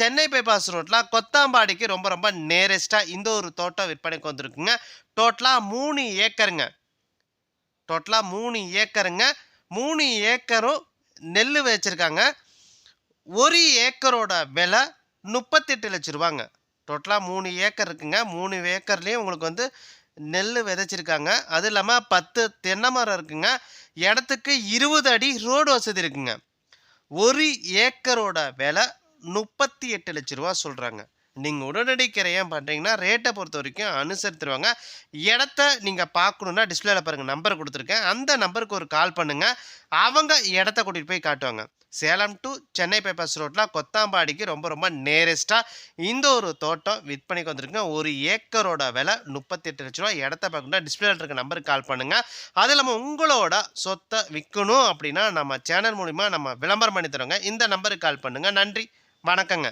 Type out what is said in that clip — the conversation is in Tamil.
சென்னை பைபாஸ் ரோட்டில் கொத்தாம்பாடிக்கு ரொம்ப ரொம்ப நேரஸ்ட்டாக இந்த ஒரு தோட்டம் விற்பனைக்கு வந்திருக்குங்க. டோட்டலாக மூணு ஏக்கருங்க. டோட்டலாக மூணு ஏக்கருங்க. மூணு ஏக்கரும் நெல் வச்சுருக்காங்க. ஒரு ஏக்கரோட விலை முப்பத்தெட்டு லட்ச ரூபாங்க. டோட்டலாக மூணு ஏக்கர் இருக்குங்க. மூணு ஏக்கர்லேயும் உங்களுக்கு வந்து நெல் விதைச்சிருக்காங்க. அது இல்லாமல் பத்து தென்னை மரம் இருக்குங்க. இடத்துக்கு இருபது அடி ரோடு வசதி இருக்குங்க. ஒரு ஏக்கரோட விலை முப்பத்தி எட்டு லட்ச ரூபா சொல்கிறாங்க நீங்கள் உடனடி கிரையம் பண்ணுறீங்கன்னா ரேட்டை பொறுத்த வரைக்கும் அனுசரித்துருவாங்க. இடத்த நீங்கள் பார்க்கணுன்னா டிஸ்பிளேல பாருங்கள் நம்பர் கொடுத்துருக்கேன். அந்த நம்பருக்கு ஒரு கால் பண்ணுங்கள் அவங்க இடத்த கூட்டிகிட்டு போய் காட்டுவாங்க. சேலம் டு சென்னை பேப்பர்ஸ் ரோட்டில் கொத்தாம்பாடிக்கு ரொம்ப ரொம்ப நேரஸ்ட்டாக இந்த ஒரு தோட்டம் விற்பனைக்கு வந்திருக்குங்க. ஒரு ஏக்கரோட விலை முப்பத்தெட்டு லட்ச ரூபா. இடத்த பார்க்கணுன்னா டிஸ்பிளேல இருக்க நம்பருக்கு கால் பண்ணுங்கள் அது இல்லாமல் உங்களோட சொத்தை விற்கணும் அப்படின்னா நம்ம சேனல் மூலிமா நம்ம விளம்பரம் பண்ணி தரோங்க இந்த நம்பருக்கு கால் பண்ணுங்கள் நன்றி. வணக்கங்க.